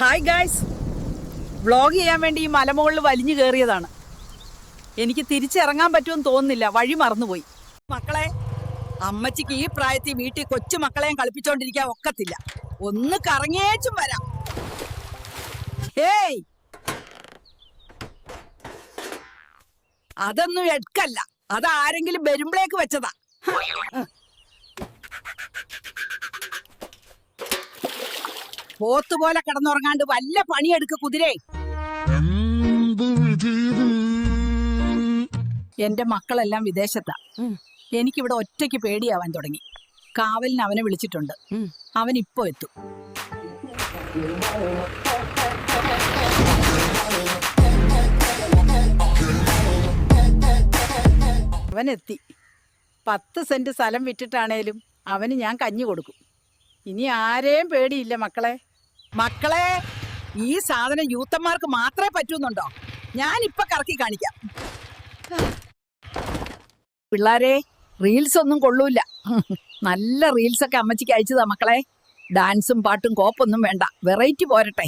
Hi guys vlog ചെയ്യാൻ വേണ്ടി ഈ മലമുകളിൽ വലിഞ്ഞു കയറിയതാണ്. എനിക്ക് തിരിച്ചിറങ്ങാൻ പറ്റുമെന്ന് തോന്നുന്നില്ല. വഴി മറന്നുപോയി. മക്കളെ അമ്മച്ചിക്ക് ഈ പ്രായത്തിൽ വീട്ടിൽ കൊച്ചു മക്കളെയും കളിപ്പിച്ചോണ്ടിരിക്കാൻ ഒക്കത്തില്ല. ഒന്ന് കറങ്ങിയേച്ചും വരാം. ഹേയ് അതൊന്നും എടുക്കല്ല. അതാരെങ്കിലും വരുമ്പളേക്ക് വെച്ചതാ. പോത്തുപോലെ കിടന്നുറങ്ങാണ്ട് വല്ല പണിയെടുക്ക കുതിരേ. എന്റെ മക്കളെല്ലാം വിദേശത്താ. എനിക്കിവിടെ ഒറ്റയ്ക്ക് പേടിയാവാൻ തുടങ്ങി. കാവലിന് അവനെ വിളിച്ചിട്ടുണ്ട്. അവൻ ഇപ്പോ എത്തും. അവനെത്തി. എത്തി പത്ത് സെന്റ് സ്ഥലം വിറ്റിട്ടാണേലും അവന് ഞാൻ കഞ്ഞി കൊടുക്കും. ഇനി ആരെയും പേടിയില്ല മക്കളെ. മക്കളെ ഈ സാധനം യൂത്തന്മാർക്ക് മാത്രമേ പറ്റൂന്നുണ്ടോ? ഞാൻ ഇപ്പൊ കറക്കി കാണിക്കാം. പിള്ളാരെ റീൽസ് ഒന്നും കൊള്ളൂല നല്ല റീൽസ് ഒക്കെ അമ്മച്ചിക്ക് അയച്ചതാ മക്കളെ. ഡാൻസും പാട്ടും കോപ്പൊന്നും വേണ്ട. വെറൈറ്റി പോരട്ടെ.